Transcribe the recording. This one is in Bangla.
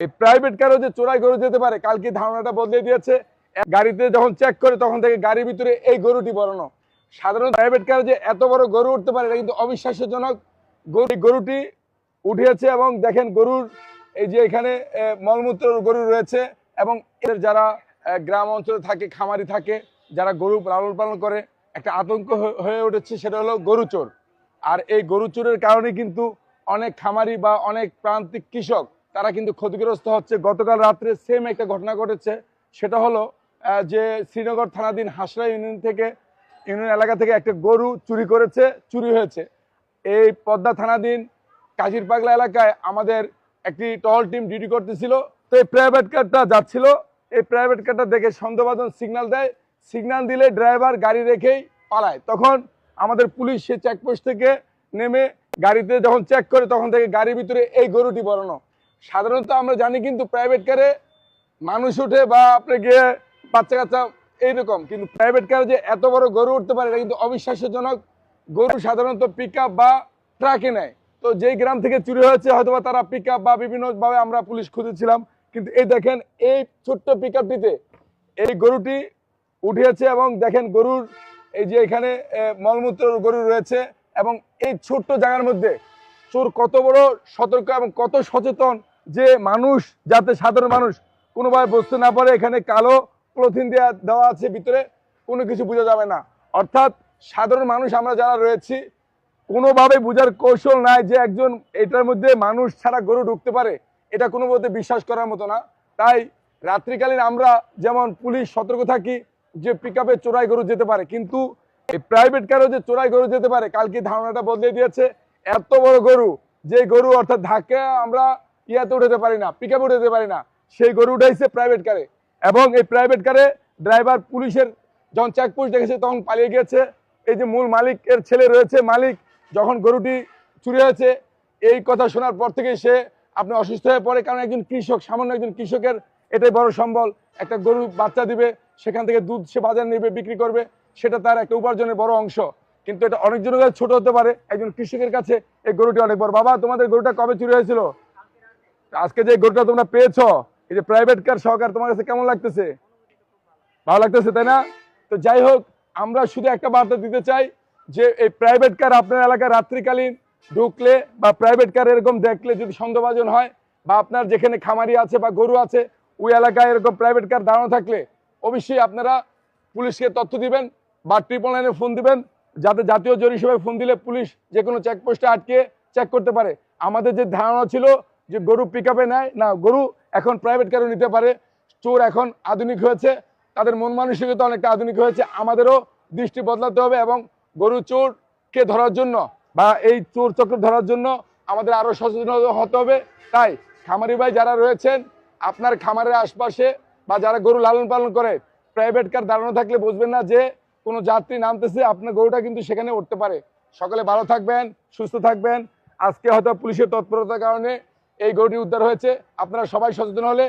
এই প্রাইভেট কারও যে চোরাই গরু যেতে পারে, কালকে ধারণাটা বদলে দিয়েছে। গাড়িতে যখন চেক করে, তখন থেকে গাড়ির ভিতরে এই গরুটি বরানো। সাধারণ প্রাইভেট কারে যে এত বড় গরু উঠতে পারে, এটা কিন্তু অবিশ্বাস্যজনক। গরু গরুটি উঠিয়েছে এবং দেখেন গরুর এই যে এখানে মলমূত্র গরু রয়েছে এবং এর যারা গ্রাম অঞ্চলে থাকে, খামারি থাকে, যারা গরু লালন পালন করে, একটা আতঙ্ক হয়ে উঠেছে, সেটা হলো গরু চোর। আর এই গরু চোরের কারণে কিন্তু অনেক খামারি বা অনেক প্রান্তিক কৃষক তারা কিন্তু ক্ষতিগ্রস্ত হচ্ছে। গতকাল রাত্রে সেম একটা ঘটনা ঘটেছে। সেটা হলো যে শ্রীনগর থানাধীন হাসরা ইউনিয়ন থেকে, ইউনিয়ন এলাকা থেকে একটা গরু চুরি করেছে, চুরি হয়েছে। এই পদ্মা থানাধীন কাজির পাগলা এলাকায় আমাদের একটি টহল টিম ডিউটি করতেছিল। তো এই প্রাইভেট কারটা যাচ্ছিল। এই প্রাইভেট কারটা দেখে সন্দেহভাজন সিগন্যাল দেয়। সিগন্যাল দিলে ড্রাইভার গাড়ি রেখেই পালায়। তখন আমাদের পুলিশ সে চেকপোস্ট থেকে নেমে গাড়িতে যখন চেক করে, তখন থেকে গাড়ির ভিতরে এই গরুটি বরানো সাধারণত আমরা জানি কিন্তু প্রাইভেট কারে মানুষ উঠে বা আপনি গিয়ে বাচ্চা কাচ্চা এইরকম, কিন্তু প্রাইভেট কারে যে এত বড় গরু উঠতে পারে, এটা কিন্তু অবিশ্বাস্যজনক। গরু সাধারণত পিক বা ট্রাকে নেয়। তো যেই গ্রাম থেকে চুরি হয়েছে হয়তো তারা পিক বা বিভিন্নভাবে আমরা পুলিশ খুঁজেছিলাম। কিন্তু এই দেখেন, এই ছোট্ট পিক এই গরুটি উঠিয়েছে এবং দেখেন গরুর এই যে এখানে মলমূত্র গরু রয়েছে এবং এই ছোট্ট জায়গার মধ্যে চোর কত বড় সতর্ক এবং কত সচেতন যে মানুষ, যাতে সাধারণ মানুষ কোনোভাবে বুঝতে না পারে, এখানে কালো পলিথিন দেওয়া দেওয়া আছে ভিতরে, কোনো কিছু বোঝা যাবে না। অর্থাৎ সাধারণ মানুষ আমরা যারা রয়েছি, কোনোভাবে বোঝার কৌশল নাই যে একজন এটার মধ্যে মানুষ ছাড়া গরু ঢুকতে পারে। এটা কোনো মধ্যে বিশ্বাস করার মতো না। তাই রাত্রিকালীন আমরা যেমন পুলিশ সতর্ক থাকি যে পিক আপে চোরাই গরু যেতে পারে, কিন্তু এই প্রাইভেট কারও যে চোরাই গরু যেতে পারে, কালকে ধারণাটা বদলে দিয়েছে, এত বড় গরু, যে গরু অর্থাৎ ঢাকা আমরা ইয়াতে উঠাতে পারি না পিক আপে উঠাতে পারি না। সেই গরু উঠাইছে প্রাইভেট কারে এবং এই প্রাইভেট কারে ড্রাইভার পুলিশের যখন চেকপোস্ট দেখেছে, তখন পালিয়ে গিয়েছে। এই যে মূল মালিকের ছেলে রয়েছে, মালিক যখন গরুটি চুরি হয়েছে, এই কথা শোনার পর থেকে সে আপনি অসুস্থ হয়ে পড়ে। কারণ একজন কৃষক, সামান্য একজন কৃষকের এটাই বড় সম্বল। একটা গরু বাচ্চা দিবে, সেখান থেকে দুধ সে বাজার নেবে, বিক্রি করবে, সেটা তার একটা উপার্জনের বড় অংশ। কিন্তু এটা অনেকজনের কাছে ছোট হতে পারে। একজন কৃষকের কাছে এই গরুটি অনেক বড়। বাবা, তোমাদের গরুটা কবে চুরি হয়েছিল? আজকে যে গরুটা তোমরা পেয়েছ, এই যে প্রাইভেট কার সহকার তোমার কাছে কেমন লাগতেছে? ভালো লাগতেছে, তাই না? তো যাই হোক, আমরা শুধু একটা বার্তা দিতে চাই যে এই প্রাইভেট কার আপনার এলাকায় রাত্রিকালীন ঢুকলে বা প্রাইভেট কার এরকম দেখলে যদি সন্দেহভাজন হয় বা আপনার যেখানে খামারি আছে বা গরু আছে, ওই এলাকায় এরকম প্রাইভেট কার দাঁড়ানো থাকলে অবশ্যই আপনারা পুলিশকে তথ্য দিবেন বা ট্রিপল নাইনে ফোন দিবেন, যাতে জাতীয় জরুরি সেবায় ফোন দিলে পুলিশ যে কোনো চেকপোস্টে আটকে চেক করতে পারে। আমাদের যে ধারণা ছিল যে গরু পিক আপে নেয়, না, গরু এখন প্রাইভেট কারও নিতে পারে, চোর এখন আধুনিক হয়েছে, তাদের মন মানসিকতা অনেকটা আধুনিক হয়েছে, আমাদেরও দৃষ্টি বদলাতে হবে এবং গরু চোরকে ধরার জন্য বা এই চোর চক্র ধরার জন্য আমাদের আরও সচেতন হতে হবে। তাই খামারি ভাই যারা রয়েছেন, আপনার খামারের আশপাশে বা যারা গরু লালন পালন করে প্রাইভেট কার দাঁড়ানো থাকলে বুঝবেন না যে কোনো যাত্রী নামতেছে, আপনার গরুটা কিন্তু সেখানে উঠতে পারে। সকলে ভালো থাকবেন, সুস্থ থাকবেন। আজকে হয়তো পুলিশের তৎপরতার কারণে এই গরুটি উদ্ধার হয়েছে। আপনারা সবাই সচেতন হলে